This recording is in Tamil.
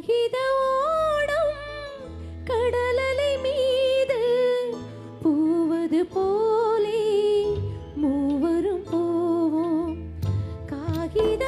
காகித ஓடம் கடலலை மீது பூவது போலே மூவரும் போவோம். காகித